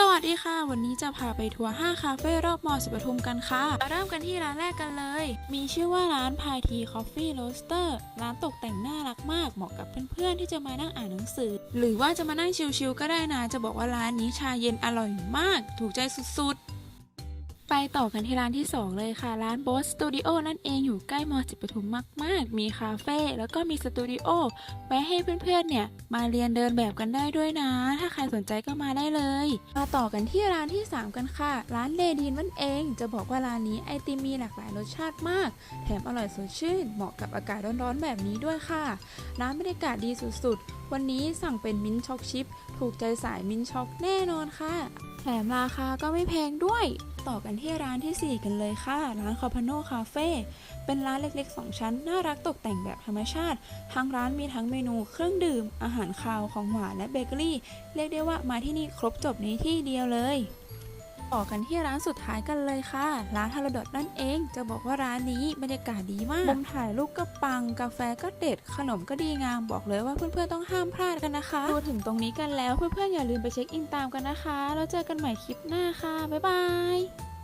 สวัสดีค่ะ วันนี้จะพาไปทัวร์ 5 คาเฟ่รอบมอสุปทุมกันค่ะ เริ่มกันที่ร้านแรกกันเลย มีชื่อว่าร้านพายทีคอฟฟี่โรสเตอร์ร้านตกแต่งน่ารักมาก เหมาะกับเพื่อนๆที่จะมานั่งอ่านหนังสือ หรือว่าจะมานั่งชิลๆก็ได้นะ จะบอกว่าร้านนี้ชาเย็นอร่อยมาก ถูกใจสุดๆ ไปต่อกันที่ร้านที่ 2 เลยค่ะ ร้าน b o s Studio นั่นเองอยู่ใกล้มอจิตปทุมมาก ๆ มีคาเฟ่แล้วก็มีสตูดิโอไว้ให้เพื่อน ๆ เนี่ย มาเรียนเดินแบบกันได้ด้วยนะ ถ้าใครสนใจก็มาได้เลย มาต่อกันที่ร้านที่ 3 กันค่ะ ร้านเลดีนนั่นเอง จะบอกว่าร้านนี้ไอติมมีหลากหลายรสชาติมาก แถมอร่อยสดชื่น เหมาะกับอากาศร้อนๆแบบนี้ด้วยค่ะ ร้านบรรยากาศดีสุด ๆ วันนี้สั่งเป็นมิ้นช็อกชิพถูกใจสายมิ้นช็อกแน่นอนค่ะ แถมราคาก็ไม่แพงด้วย ต่อกันที่ร้านทีสี่ 4 กันเลยค่ะ ร้านคอพาโนคาเฟ่เป็นร้านเล็กๆ 2 ชั้น น่ารักตกแต่งแบบธรรมชาติ ทางร้านมีทั้งเมนูเครื่องดื่ม อาหารคาวของหวานและเบเกอรี่ เรียกได้ว่ามาที่นี่ครบจบในที่เดียวเลย ต่อกันที่ร้านสุดท้ายกันเลยค่ะ ร้านฮาร์ดดนั่นเอง จะบอกว่าร้านนี้บรรยากาศดีมากมุมถ่ายรูปก็ปัง กาแฟก็เด็ด ขนมก็ดีงาม บอกเลยว่าเพื่อนๆต้องห้ามพลาดกันนะคะดูถึงตรงนี้กันแล้วเพื่อนๆอย่าลืมไปเช็คอินตามกันนะคะ แล้วเจอกันใหม่คลิปหน้าค่ะ บ๊ายบาย